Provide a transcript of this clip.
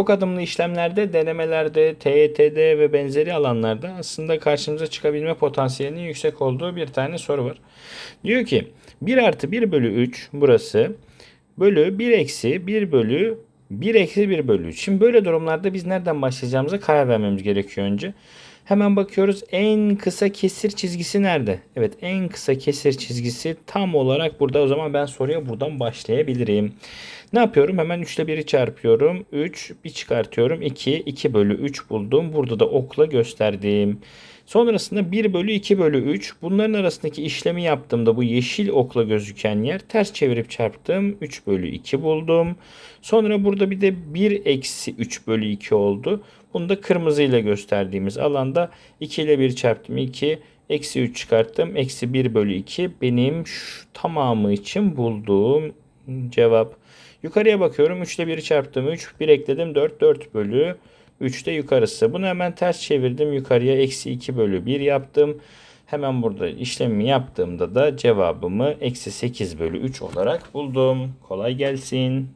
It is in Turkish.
Çok adımlı işlemlerde, denemelerde, TYT'de ve benzeri alanlarda aslında karşımıza çıkabilme potansiyelinin yüksek olduğu bir tane soru var. Diyor ki 1 artı 1 bölü 3 burası bölü 1 eksi 1 bölü 1 eksi 1 bölü 3. Şimdi böyle durumlarda biz nereden başlayacağımıza karar vermemiz gerekiyor önce. Hemen bakıyoruz en kısa kesir çizgisi nerede? Evet en kısa kesir çizgisi tam olarak burada. O zaman ben soruya buradan başlayabilirim. Ne yapıyorum? Hemen 3 ile 1'i çarpıyorum. 3 bir çıkartıyorum. 2. 2 bölü 3 buldum. Burada da okla gösterdim. Sonrasında 1 bölü 2 bölü 3. Bunların arasındaki işlemi yaptığımda bu yeşil okla gözüken yer ters çevirip çarptım. 3 bölü 2 buldum. Sonra burada bir de 1 eksi 3 bölü 2 oldu. Bunu da kırmızıyla gösterdiğimiz alanda 2 ile 1 çarptım 2. Eksi 3 çıkarttım. Eksi 1 bölü 2 benim şu tamamı için bulduğum cevap. Yukarıya bakıyorum. 3 ile 1'i çarptım 3. 1 ekledim 4. 4 bölü 3 de yukarısı. Bunu hemen ters çevirdim. Yukarıya eksi 2 bölü 1 yaptım. Hemen burada işlemi yaptığımda da cevabımı eksi 8 bölü 3 olarak buldum. Kolay gelsin.